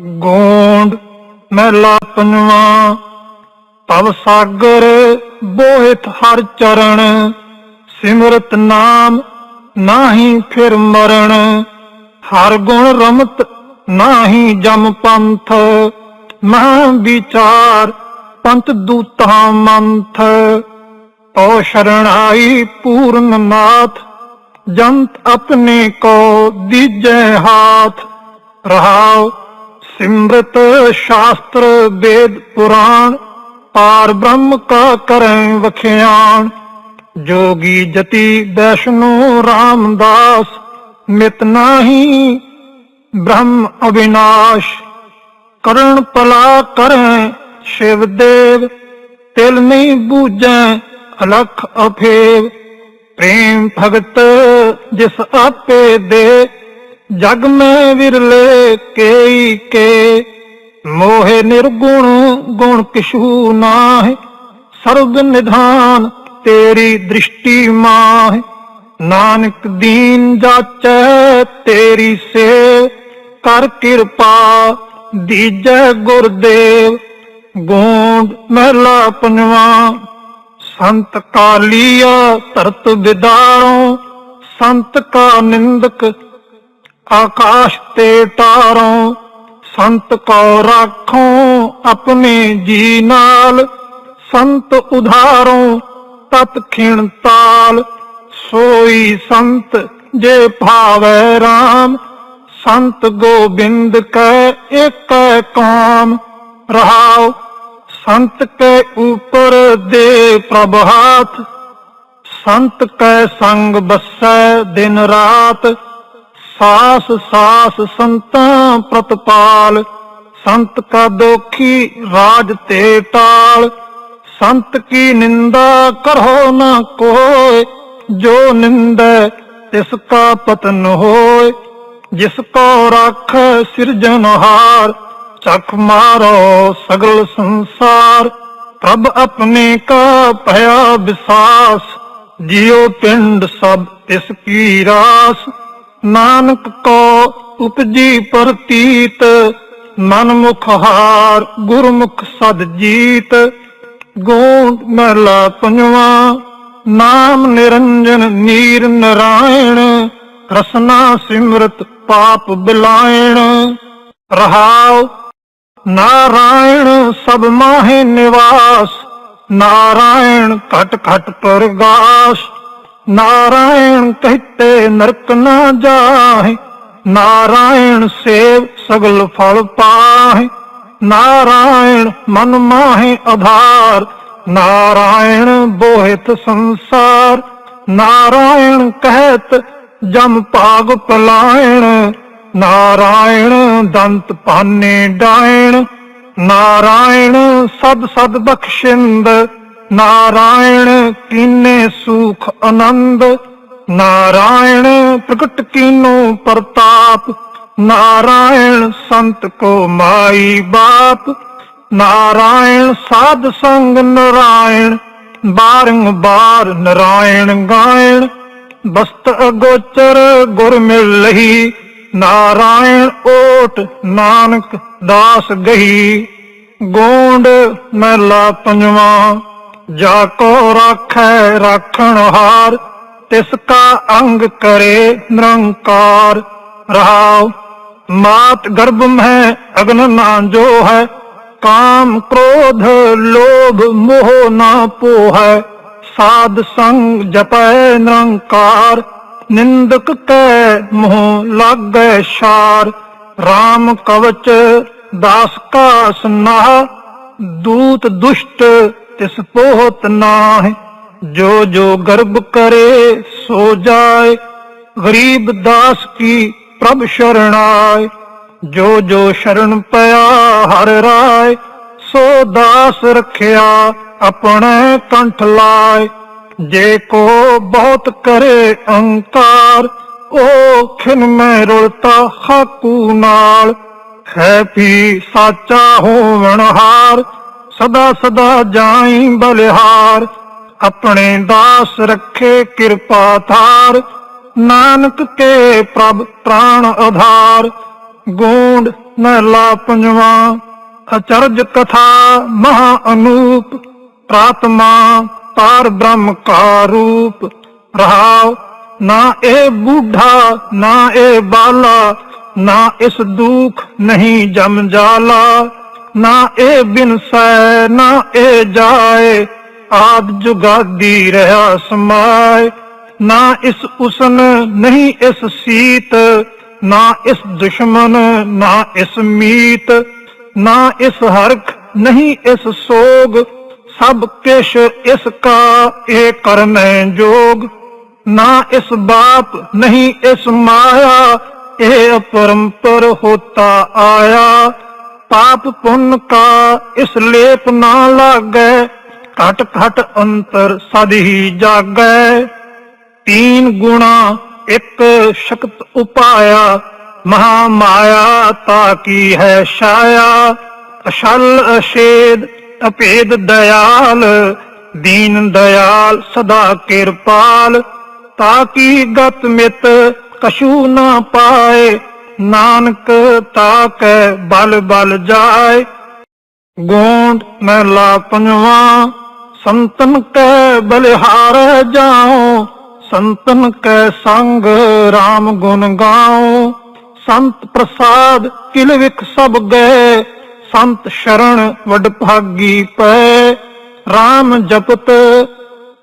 ਗੋਂਡ ਮਹਿਲਾ ਪੰਜਵਾਂ ਤਵ ਸਾਗਰ ਬੋਹਿਤ ਹਰ ਚਰਨ, ਸਿਮਰਤ ਨਾਮ ਨਾਹੀ ਫਿਰ ਮਰਨ। ਹਰ ਗੁਣ ਰਮਤ ਨਾਹੀ ਜਮ ਪੰਥ ਮਹਾ ਵਿਚਾਰ ਪੰਥ ਦੂਤਾ ਮੰਥ। ਓ ਸ਼ਰਣਾਈ ਪੂਰਨ ਨਾਥ, ਜੰਤ ਆਪਣੇ ਕੋ ਦੀਜੈ ਹਾਥ। ਰਹਾਓ ਸਿਮਰਤ ਸ਼ਾਸਤਰ ਵੇਦ ਪੁਰਾਣ, ਪਾਰ ਬ੍ਰਹਮ ਕਾ ਕਰੈ ਵਖਿਆਣ। ਜੋਗੀ ਜਤੀ ਵੈਸ਼ਨੂ ਰਾਮਦਾਸ, ਮਿਤ ਨਾਹੀ ਬ੍ਰਹਮ ਅਵਿਨਾਸ਼। ਕਰਨ ਪਲਾ ਕਰੈ ਸ਼ਿਵ ਦੇਵ, ਤਿਲ ਨਹੀਂ ਬੂਝੈ ਅਲਖ ਅਫੇਵ। ਪ੍ਰੇਮ ਭਗਤ ਜਿਸ ਆਪੇ ਦੇ ਜਗ ਮੈਂ ਵਿਰਲੇ ਕੇਈ ਕੇ, ਮੋਹਿ ਨਿਰਗੁਣ ਗੁਣ ਕਿਛੂ ਨਾਹਿ, ਸਰਬ ਨਿਧਾਨ ਤੇਰੀ ਦ੍ਰਿਸ਼ਟੀ ਮਾਹਿ, ਨਾਨਕ ਦੀਨ ਜਾਚੈ ਤੇਰੀ ਸੇ, ਕਰ ਕਿਰਪਾ ਦੀਜੈ ਗੁਰਦੇਵ, ਗੋਂਡ ਮਹਿਲਾ ਪੰਜਵਾਂ, ਸੰਤ ਕਾਲੀਆ ਧਰਤ ਵਿਦਾਰੋਂ, ਸੰਤ ਕਾ ਨਿੰਦਕ ਆਕਾਸ਼ ਤੇ ਤਾਰੋਂ ਸੰਤ ਕੋ ਰਾਖੋ ਆਪਣੇ ਜੀ ਨਾਲ। ਸੰਤ ਉਧਾਰੋਂ ਤਤ ਖਿਣ ਤਾਲ। ਸੋਈ ਸੰਤ ਜੇ ਭਾਵੈ RAM ਸੰਤ ਗੋਬਿੰਦ ਕੈ ਏਕੈ ਕਾਮ। ਰਹਾਉ, ਸੰਤ ਕੈ ਉਪਰ ਦੇ ਪ੍ਰਭ ਹਾਥ। ਸੰਤ ਕੈ ਸੰਗ ਬਸੈ ਦਿਨ ਰਾਤ। ਸਾਸ ਸਾਸ ਸੰਤਾਂ ਪ੍ਰਤਪਾਲ, ਸੰਤ ਕਾ ਦੋਖੀ ਰਾਜ ਤੇ ਟਾਲ। ਸੰਤ ਕੀ ਨਿੰਦਾ ਕਰੋ ਨਾ ਕੋਇ ਜੋ ਨਿੰਦੈ ਤਿਸ ਕਾ ਪਤਨ ਹੋਏ। ਜਿਸ ਕੋ ਰੱਖ ਸਿਰਜਨਹਾਰ ਚਖ ਮਾਰੋ ਸਗਲ ਸੰਸਾਰ। ਪ੍ਰਭ ਆਪਣੇ ਕਾ ਭਇਆ ਵਿਸਾਸ, ਜਿਉ ਪਿੰਡ ਸਭ ਤਿਸ ਕੀ ਰਾਸ। ਨਾਨਕ ਕੋ ਉਪਜੀ ਪ੍ਰਤੀਤ, ਮਨ ਮੁਖ ਹਾਰ ਗੁਰਮੁਖ ਸਦ ਜੀਤ। ਗੋਂਡ ਮਹਲਾ ਪੰਜਵਾਂ, ਨਾਮ ਨਿਰੰਜਨ ਨੀਰ ਨਰਾਇਣ, ਰਸਨਾ ਸਿਮਰਤ ਪਾਪ ਬਿਲਾਇਣ। ਰਹਾਉ, ਨਾਰਾਇਣ ਸਭ ਮਾਹੇ ਨਿਵਾਸ, ਨਾਰਾਇਣ ਘਟ ਘਟ ਪ੍ਰਗਾਸ਼। ਨਾਰਾਇਣ ਕਹਤੇ ਨਰਕ ਨਾ ਜਾਹੇ, ਨਾਰਾਇਣ ਸੇਵ ਸਗਲ ਫਲ ਪਾਹੇ। ਨਾਰਾਇਣ ਮਨ ਮਾਹੇ ਆਧਾਰ, ਨਾਰਾਇਣ ਬੋਹਿਤ ਸੰਸਾਰ। ਨਾਰਾਇਣ ਕਹਿਤ ਜਮ ਭਾਗ ਪਲਾਇਣ, ਨਾਰਾਇਣ ਦੰਤ ਪਾਨੇ ਡਾਇਣ। ਨਾਰਾਇਣ ਸਦ ਸਦ ਬਖਸ਼ਿੰਦ ਨਾਰਾਇਣ ਕੀਨੇ ਸੁਖ ਆਨੰਦ? ਨਾਰਾਇਣ ਪ੍ਰਗਟ ਕੀਨੋ ਪ੍ਰਤਾਪ? ਨਾਰਾਇਣ ਸੰਤ ਕੋ ਮਾਈ ਬਾਪ? ਨਾਰਾਇਣ ਸਾਧ ਸੰਗ ਨਾਰਾਇਣ? ਬਾਰੰਬਾਰ ਨਾਰਾਇਣ ਗਾਇਣ? ਬਸਤ ਅਗੋਚਰ ਗੁਰ ਮਿਲਹੀ ਨਾਰਾਇਣ ਓਟ ਨਾਨਕ ਦਾਸ ਗਹੀ? ਗੋਂਡ ਮਹਿਲਾ ਪੰਜਵਾਂ ਜਾ ਕੋ ਰਾਖੈ ਰਾਖਣ ਤਿਸ ਕਾ ਅੰਗ ਕਰੇ ਨਿਰੰਕਾਰ। ਰਹਾਉ, ਮਾਤ ਗਰਭ ਮਹਿ ਅਗਨ ਨਾ ਜੋ ਹੈ ਕਾਮ ਕ੍ਰੋਧ ਲੋਭ ਮੋਹ ਨਾ ਪੋਹੈ। ਸਾਧ ਸੰਗ ਜਪੈ ਨਿਰੰਕਾਰ, ਨਿੰਦਕ ਕੈ ਮੋਹ ਲਾਗੈ ਸ਼ਾਰ RAM ਕਵਚ ਦਾਸ ਕਾ ਸਨਾਹ ਦੂਤ ਦੁਸ਼ਟ ਤਿਸ ਪੋਹਤ ਨਾਹਿ, ਜੋ ਜੋ ਗਰਬ ਕਰੇ ਸੋ ਜਾਏ। ਗਰੀਬ ਦਾਸ ਕੀ ਪ੍ਰਭ ਸ਼ਰਣਾਏ, ਜੋ ਜੋ ਸ਼ਰਨ ਪਿਆ ਹਰ ਰਾਏ। ਸੋ ਦਾਸ ਰਖਿਆ ਆਪਣੇ ਕੰਠ ਲਾਏ। ਜੇ ਕੋ ਬਹੁਤ ਕਰੇ ਅੰਕਾਰ ਉਹ ਖਿਨ ਮੈਂ ਰੁਲਤਾ ਹਾਕੂ ਨਾਲ। ਹੈ ਵੀ ਸਾਚਾ ਹੋਵਣ ਹਾਰ ਸਦਾ ਸਦਾ ਜਾਈ ਬਲਿਹਾਰ, ਆਪਣੇ ਦਾਸ ਰੱਖੇ ਕਿਰਪਾ ਥਾਰ ਨਾਨਕ ਕੇ ਪ੍ਰਭ ਪ੍ਰਾਣ ਆਧਾਰ, ਗੂੰਡ ਮਹਿਲਾ ਪੰਜਵਾ, ਅਚਰਜ ਕਥਾ ਮਹਾ ਅਨੂਪ, ਪ੍ਰਾਤਮਾ ਪਾਰ ਬ੍ਰਹਮ ਕਾ ਰੂਪ। ਰਹਾਉ, ਨਾ ਇਹ ਬੂਢਾ, ਨਾ ਇਹ ਬਾਲਾ, ਨਾ ਇਸ ਦੁਖ ਨਹੀਂ ਜਮ ਜਾਲਾ। ਨਾ ਇਹ ਬਿਨਸੈ ਨਾ ਇਹ ਜਾਏ ਆਦ ਜੁਗਾਦੀ ਰਹਾ ਸਮਾਏ ਨਾ ਇਸ ਉਸਨ ਨਹੀਂ ਇਸ ਸੀਤ ਨਾ ਇਸ ਦੁਸ਼ਮਨ ਨਾ ਇਸ ਮੀਤ ਨਾ ਇਸ ਹਰਖ ਨਹੀਂ ਇਸ ਸੋਗ ਸਭ ਕਿਛ ਇਸ ਕਾ ਇਹ ਕਰਨੈ ਜੋਗ ਨਾ ਇਸ ਬਾਪ ਨਹੀਂ ਇਸ ਮਾਇਆ ਇਹ ਅਪਰੰਪਰ ਹੋਤਾ ਆਇਆ ਪਾਪ ਪੁੰਨ ਕਾ ਇਸ ਲੇਪ ਨਾ ਲਾਗੈ, ਘਟ ਘਟ ਅੰਤਰ ਸਦ ਹੀ ਜਾਗੈ। ਤੀਨ ਗੁਣਾ ਇੱਕ ਸ਼ਕਤ ਉਪਾਇਆ ਮਹਾ ਮਾਇਆ ਤਾ ਕੀ ਹੈ ਛਾਇਆ। ਅਸ਼ਲ ਅਸ਼ੇਦ ਅਪੇਦ ਦਇਆਲ, ਦੀਨ ਦਇਆਲ ਸਦਾ ਕਿਰਪਾਲ। ਤਾ ਕੀ ਗਤ ਮਿਤ ਕਸ਼ੂ ਨਾ ਪਾਏ ਨਾਨਕ ਤਾ ਕੈ ਬਲ ਬਲ ਜਾਏ ਗੋਂਡ ਮਹਿਲਾ ਪੰਜਵਾ, ਸੰਤਨ ਕੈ ਬਲਿਹਾਰ ਜਾਓ ਸੰਤਨ ਕੈ ਸੰਗ RAM ਗੁਣ ਗਾਓ ਸੰਤ ਪ੍ਰਸਾਦ ਕਿਲ ਵਿਖ ਸਭ ਗਏ, ਸੰਤ ਸ਼ਰਣ ਵਡ ਭਾਗੀ ਪੈ। RAM ਜਪਤ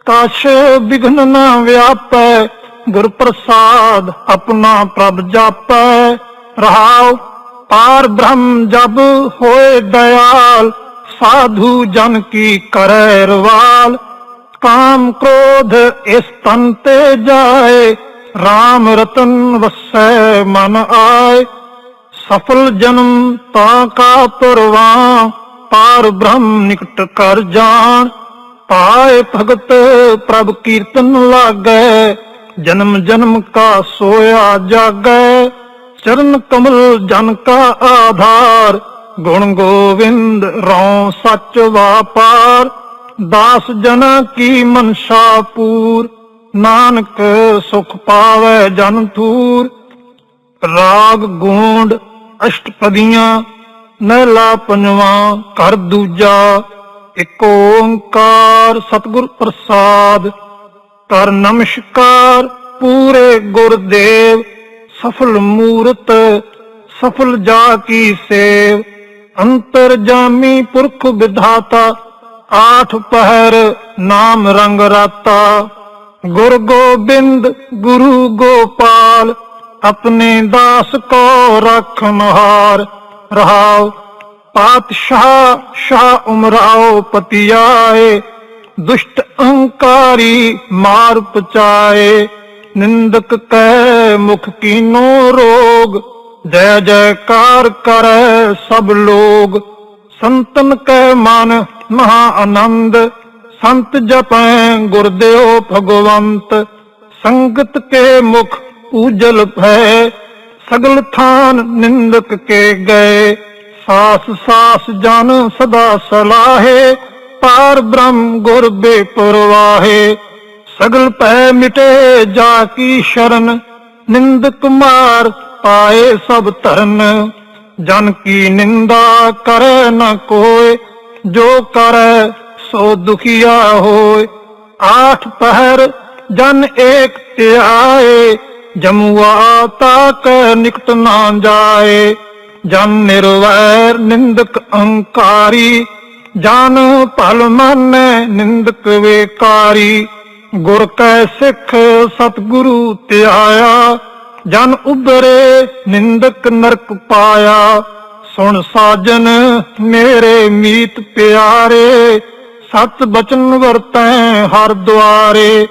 ਕਛ ਵਿਘਨ ਨਾ ਵਿਆਪੈ, ਗੁਰ ਪ੍ਰਸਾਦ ਆਪਣਾ ਪ੍ਰਭ ਜਾਪੈ। ਰਹਾਉ, ਪਾਰ ਬ੍ਰਹਮ ਜਬ ਹੋਏ ਦਇਆਲ, ਸਾਧੂ ਜਨ ਕੀ ਕਰੈ ਰਵਾਲ। ਕਾਮ ਕ੍ਰੋਧ ਇਸ ਤਨ ਤੇ ਜਾਏ RAM ਰਤਨ ਵਸੈ ਮਨ ਆਏ। ਸਫਲ ਜਨਮ ਤਾਂ ਕਾ ਤੁਰਵਾ, ਪਾਰ ਬ੍ਰਹਮ ਨਿਕਟ ਕਰ ਜਾਣ। ਪਾਏ ਭਗਤ ਪ੍ਰਭ ਕੀਰਤਨ ਲਾਗੈ, ਜਨਮ ਜਨਮ ਕਾ ਸੋਇਆ ਜਾਗੈ। ਚਰਨ ਕਮਲ ਜਨ ਕਾ ਆਧਾਰ, ਗੁਣ ਗੋਵਿੰਦ ਰਉ ਸੱਚ ਵਾਪਾਰ, ਦਾਸ ਜਨਾ ਕੀ ਮਨਸ਼ਾ ਪੂਰ ਨਾਨਕ ਸੁਖ ਪਾਵੈ ਜਨ ਥੂਰ ਰਾਗ ਗੂੰਡ ਅਸ਼ਟਪਦੀਆਂ ਨਹਿਲਾ ਪੰਜਵਾ ਕਰ ਦੂਜਾ, ਇਕ ਓੰਕਾਰ ਸਤਿਗੁਰ ਪ੍ਰਸਾਦ। ਕਰ ਨਮਸਕਾਰ ਪੂਰੇ ਗੁਰਦੇਵ ਸਫਲ ਮੂਰਤ, ਸਫਲ ਜਾ ਕੀ ਸੇਵ। ਅੰਤਰ ਪੁਰਖ ਵਿਧਾਤਾ, ਆਠ ਪਹਿਰ ਨਾਮ ਰੰਗ ਰਾਤਾ। ਗੁਰ ਗੋਬਿੰਦ, ਗੁਰੂ ਗੋਪਾਲ, ਆਪਣੇ ਦਾਸ ਕੋ ਰੱਖਨ ਹਾਰ ਰਹਾਉ, ਪਾਤਸ਼ਾਹ, ਸ਼ਾਹ ਉਮਰਾਓ ਪਤਿਆਏ। ਦੁਸ਼ਟ ਅਹੰਕਾਰੀ ਮਾਰ ਪਚਾਏ ਨਿੰਦਕ ਕੈ ਮੁਖ ਕੀਨੋ ਰੋਗ, ਜੈ ਜੈਕਾਰ ਕਰੈ ਸਭ ਲੋਗ। ਸੰਤਨ ਕੈ ਮਨ ਮਹਾ ਆਨੰਦ, ਸੰਤ ਜਪੈ ਗੁਰਦੇਵ ਭਗਵੰਤ। ਸੰਗਤ ਕੇ ਮੁਖ ਉਜਲ ਭੈ, ਸਗਲ ਥਾਨ ਨਿੰਦਕ ਕੇ ਗਏ। ਸਾਸ ਸਾਸ ਜਨ ਸਦਾ ਸਲਾਹੇ, ਪਾਰ ਬ੍ਰਹਮ ਗੁਰ ਬੇਪਰਵਾਹੇ। ਸਗਲ ਪੈ ਮਿਟੇ ਜਾ ਕੀ ਸ਼ਰਨ ਨਿੰਦਕ ਮਾਰ ਪਾਏ ਸਭ ਧਰਨ। ਜਨ ਕੀ ਨਿੰਦਾ ਕਰੈ ਨ ਕੋਇ ਜੋ ਕਰੈ ਸੋ ਦੁਖੀਆ ਹੋਏ। ਆਠ ਪਹਿਰ ਜਨ ਏਕ ਧਿਆਏ, ਜਮੁਆ ਤਾਕ ਨਿਕਟ ਨਾ ਜਾਏ। ਜਨ ਨਿਰਵੈਰ ਨਿੰਦਕ ਅਹੰਕਾਰੀ ਜਨ ਭਲ ਮਨ ਨਿੰਦਕ ਵੇਕਾਰੀ। ਗੁਰ ਕੈ ਸਿੱਖ ਸਤਿਗੁਰੂ ਧਿਆਇਆ, ਜਨ ਉਬਰੇ ਨਿੰਦਕ ਨਰਕ ਪਾਇਆ। ਸੁਣ ਸਾਜਨ, ਮੇਰੇ ਮੀਤ ਪਿਆਰੇ ਸਤ ਬਚਨ ਵਰਤੈ ਹਰ ਦੁਆਰੇ।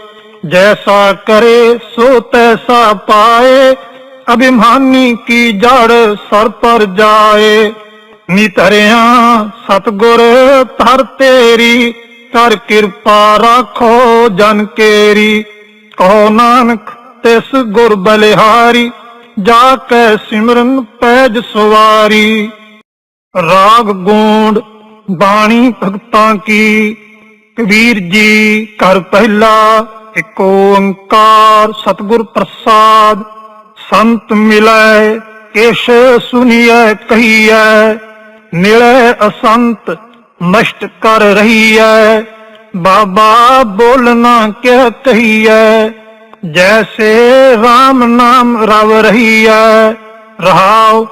ਜੈਸਾ ਕਰੇ, ਸੋ ਤੈਸਾ ਪਾਏ, ਅਭਿਮਾਨੀ ਕੀ ਜੜ ਸਰ ਪਰ ਜਾਏ। ਨਿਤਰਿਆ ਸਤਗੁਰ ਧਰ ਤੇਰੀ ਕਰ ਕਿਰਪਾ ਰਾਖੋ ਜਨ ਕੇਰੀ। ਕਹੋ ਨਾਨਕ, ਤਿਸ ਗੁਰ ਬਲਿਹਾਰੀ, ਜਾ ਕੇ ਸਿਮਰਨ ਪੈਜ ਸਵਾਰੀ। ਰਾਗ ਗੂੰਡ, ਬਾਣੀ ਭਗਤਾਂ ਕੀ ਕਬੀਰ ਜੀ ਕਰ ਪਹਿਲਾ, ਇੱਕ ਓੰਕਾਰ, ਸਤਿਗੁਰ ਪ੍ਰਸਾਦ। ਸੰਤ ਮਿਲੈ ਕਿਛ ਸੁਨੀਐ, ਕਹੀਐ ਮਿਲੇ ਅਸੰਤ ਮਸ਼ਟ ਕਰ ਰਹੀ ਰਹੀਐ ਬਾਬਾ ਬੋਲਣਾ ਕਿਆ ਕਹੀਐ ਜੈਸੇ RAM ਨਾਮ ਰਵ ਰਹੀਐ ਰਹਾਉ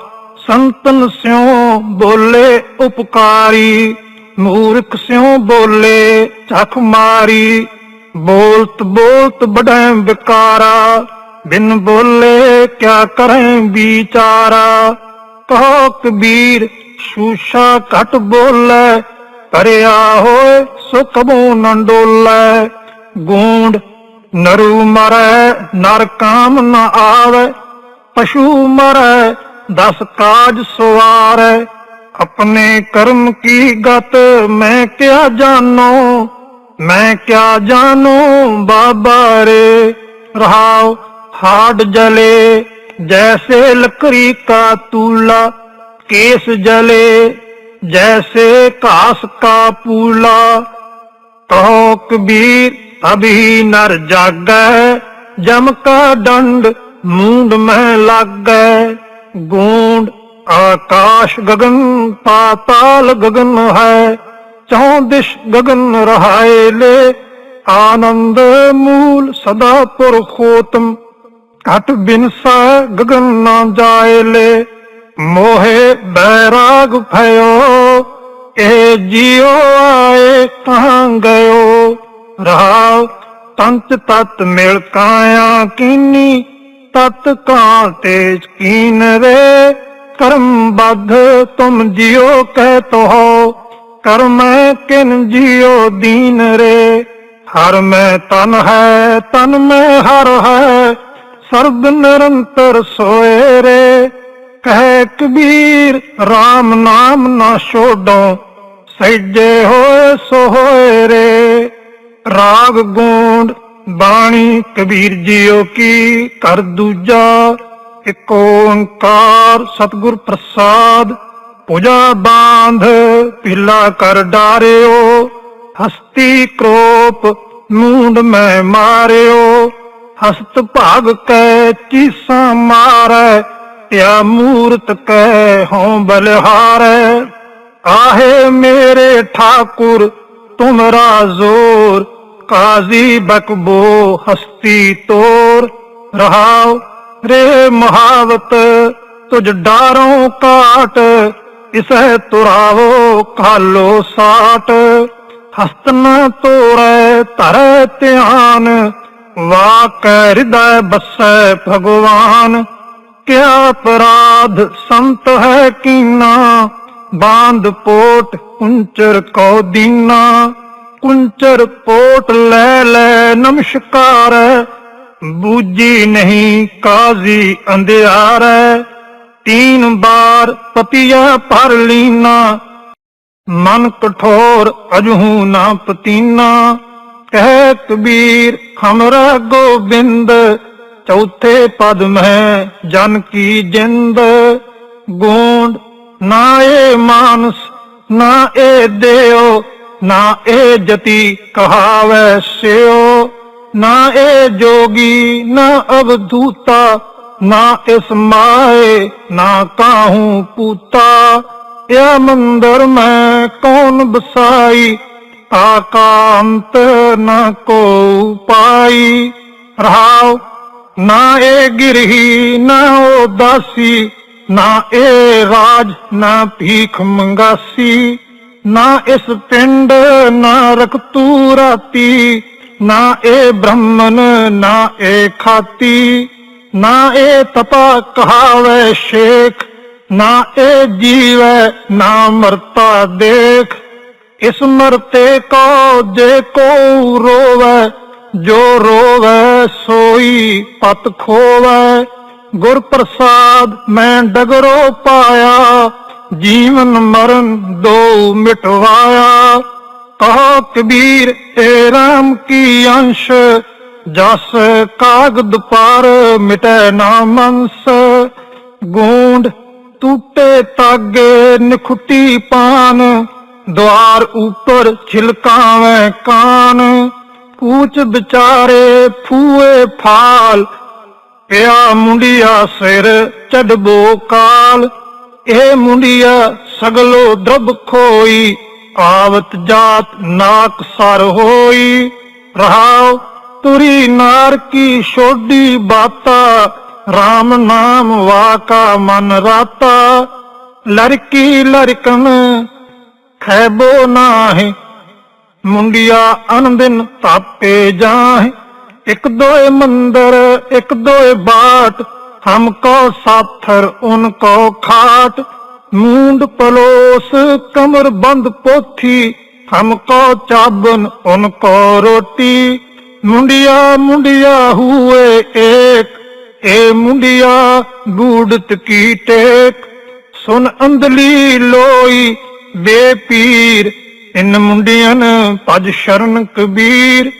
ਸੰਤਨ ਸਿਉ ਬੋਲੇ ਉਪਕਾਰੀ। ਮੂਰਖ ਸਿਉ ਬੋਲੇ ਚਖ ਮਾਰੀ। ਬੋਲਤ ਬੋਲਤ ਬੜੈ ਵਿਕਾਰਾ। ਬਿਨ ਬੋਲੇ ਕਿਆ ਕਰੈ ਵਿਚਾਰਾ। ਕਹੋ ਕਬੀਰ ਸ਼ੂਸ਼ਾ ਘਟ ਬੋਲੇ ਕਰਿਆ ਹੋਏ ਸੋ ਕਬੂ ਡੋਲੇ ਗੂੰਡ ਨਰੂ ਮਰੈ, ਨਰ ਕਾਮ ਨ ਆਵੇ, ਪਸ਼ੂ ਮਰੈ, ਦਸ ਕਾਜ ਸਵਾਰੈ, ਆਪਣੇ ਕਰਮ ਕੀ ਗਤ ਮੈਂ ਕਿਆ ਜਾਣੋ, ਮੈਂ ਕਿਆ ਜਾਣੋ ਬਾਬਾ ਰੇ, ਰਹਾਉ ਹਾਡ ਜਲੇ, ਜੈਸੇ ਲਕੜੀ ਕਾ ਤੂਲਾ, ਕੇਸ ਜਲੇ। जैसे घास का पूला कहो कबीर अभी नर जाग जम का दंड मूंड में लाग गूंड आकाश गगन पाताल गगन है चौदिश गगन रहाय ले आनंद मूल सदा पुरखोतम घट बिनसा गगन ना जाए ले ਮੋਹੇ ਬੈਰਾਗ ਭਇਓ, ਇਹ ਜਿਉ ਆਏ ਕਹਾਂ ਗਇਓ? ਰਹਾਉ ਤੰਤ ਤਤ ਮਿਲ ਕਾਇਆ ਕੀਨੀ, ਤਤ ਕਾਂ ਤੇ ਕੀਨ ਰੇ? ਕਰਮ ਬੱਧ ਤੁਮ ਜਿਉ ਕਹਿ ਤੋ ਕਰਮ ਕਿਨ ਜਿਉ ਦੀਨ ਰੇ? ਹਰ ਮੈਂ ਤਨ ਹੈ, ਤਨ ਮੈਂ ਹਰ ਹੈ, ਸਰਬ ਨਿਰੰਤਰ ਸੋਏ ਰੇ। ਕਹਿ ਕਬੀਰ RAM ਨਾਮ ਨਾ ਛੋਡੋ ਸਹਿਜੇ ਹੋਏ ਸੋ ਹੋਏ ਰੇ। ਰਾਗ ਗੂੰਡ ਬਾਣੀ ਕਬੀਰ ਜੀਓ ਕੀ ਕਰ ਦੂਜਾ, ਇੱਕ ਓੰਕਾਰ ਸਤਿਗੁਰ ਪ੍ਰਸਾਦ, ਪੂਜਾ ਬਾਂਧ, ਪਿਲਾ ਕਰ ਡਾਰਿਓ, ਹਸਤੀ ਕਰੋਪ, ਮੂੰਡ ਮੈਂ ਮਾਰਿਓ, ਹਸਤ ਭਾਗ ਕੈ, ਚੀਸਾਂ ਮਾਰੈ ਤਿਆ ਮੂਰਤ ਕੈ ਹੋਂ ਬਲਿਹਾਰੈ। ਆਹੇ ਮੇਰੇ ਠਾਕੁਰ ਤੁਮਰਾ ਜ਼ੋਰ ਕਾਜ਼ੀ ਬਕਬੋ ਹਸਤੀ ਤੋਰ। ਰਹਾਉ ਰੇ ਮਹਾਵਤ, ਤੁਝ ਡਾਰੋਂ ਕਾਟ। ਇਸੈ ਤੁਰਾਵੋ ਕਾਲੋ ਸਾਟ। ਹਸਤ ਨ ਤੋਰੈ, ਧਰੈ ਧਿਆਨ। ਵਾਕ ਹਿਰਦੈ ਬਸੈ ਭਗਵਾਨ। ਕਿਆ ਅਪਰਾਧ ਸੰਤ ਹੈ ਕੀਨਾ? ਬਾਂਧ ਪੋਟ ਕੁੰਚਰ ਕੋ ਦੀਨਾ। ਕੁੰਚਰ ਪੋਟ ਲੈ ਲੈ ਨਮਸਕਾਰ। ਬੂਜੀ ਨਹੀਂ ਕਾਜ਼ੀ ਅੰਧਿਆਰੈ। ਤੀਨ ਬਾਰ ਪਤੀਆ ਭਰ ਲੀਨਾ। ਮਨ ਕਠੋਰ ਅਜਹੂ ਨਾ ਪਤੀਨਾ। ਕਹਿ ਕਬੀਰ ਹਮਰਾ ਗੋਬਿੰਦ। ਚੌਥੇ ਪਦ ਮਹਿ ਜਨ ਕੀ ਜਿੰਦ ਗੂੰਡ, ਨਾ ਏ ਮਾਨਸ, ਨਾ ਏ ਦੇਓ ਨਾ ਏ ਜਤੀ ਕਹਾਵੈ ਸਿਓ ਨਾ ਏ ਜੋਗੀ, ਨਾ ਅਵਧੂਤਾ, ਨਾ ਇਸ ਮਾਏ, ਨਾ ਕਾਹੂ ਪੂਤਾ। ਇਹ ਮੰਦਰ ਮੈਂ ਕੌਣ ਬਸਾਈ, ਆਕਾਂਤ ਨਾ ਕੋ ਪਾਈ। ਰਹਾਉ ਨਾ ਇਹ ਗਿਰਹੀ, ਨਾ ਉਹ ਦਾਸੀ ਨਾ ਇਹ ਰਾਜ, ਨਾ ਭੀਖ ਮੰਗਾਸੀ, ਨਾ ਇਸ ਪਿੰਡ ਨਾ ਰਖਤੂ ਰਾਤੀ, ਨਾ ਇਹ ਬ੍ਰਹਮਨ ਨਾ ਇਹ ਖਾਤੀ, ਨਾ ਇਹ ਤਪਾ ਕਹਾਵੇ ਸ਼ੇਖ, ਨਾ ਇਹ ਜੀਵੈ, ਨਾ ਮਰਤਾ ਦੇਖ, ਇਸ ਮਰਤੇ ਕੋ ਜੇ ਕੋ ਰੋਵੇ ਜੋ ਰੋਵੇ ਸੋਈ ਪਤ ਖੋਵੇ, ਗੁਰ ਪ੍ਰਸਾਦ ਮੈਂ ਡਗਰੋ ਪਾਇਆ, ਜੀਵਨ ਮਰਨ ਦੋ ਮਿਟਵਾਇਆ। ਕਹਾ ਕਬੀਰ ਏ ਰਾਮ ਕੀ ਅੰਸ਼, ਜਸ ਕਾਗਦ ਪਰ ਮਿਟੈ ਨਾ ਮੰਸ ਗੂੰਡ ਟੁੱਟੇ ਤਾਗੇ ਨਖੁੱਟੀ ਪਾਨ, ਦੁਆਰ ਉਪਰ ਛਿਲਕਾਵੇਂ ਕਾਨ। ਪੂਚ ਵਿਚਾਰੇ ਫੂਏ ਫਾਲ, ਪਿਆ ਮੁੰਡਿਆ ਸਿਰ ਚੜਬੋ ਕਾਲ। ਇਹ ਮੁੰਡਿਆ ਸਗਲੋ ਦਰਬ ਖੋਈ, ਆਵਤ ਜਾਤ ਨਾਕ ਸਰ ਹੋਈ। ਰਹਾਉ ਤੁਰੀ ਨਾਰ ਕੀ ਛੋਡੀ ਬਾਤਾ RAM ਨਾਮ ਵਾਕਾ ਮਨ ਰਾਤਾ। ਲੜਕੀ ਲੜਕਣ ਖੈਬੋ ਨਾਹੀਂ ਮੁੰਡਿਆ ਅਨੰਦਿਨ ਤਾਪੇ ਜਾਹੇ। ਇੱਕ ਦੋਏ ਮੰਦਰ, ਇੱਕ ਦੋਏ ਬਾਟ, ਹਮ ਕੋ ਸਾਥਰ, ਉਨ ਕੋ ਖਾਟ। ਮੂੰਡ ਪਲੋਸ, ਕਮਰ ਬੰਦ ਪੋਥੀ, ਹਮ ਕੋ ਚਾਬਨ, ਉਨ ਕੋ ਰੋਟੀ। ਮੁੰਡਿਆ ਮੁੰਡਿਆ ਹੁਏ ਏਕ, ਏ ਮੁੰਡਿਆ ਬੂੜਤ ਕੀ ਟੇਕ। ਸੁਨ ਅੰਦਲੀ ਲੋਈ ਬੇਪੀਰ ਇਨ ਮੁੰਡਿਆਂ ਭਜ ਸ਼ਰਨ ਕਬੀਰ।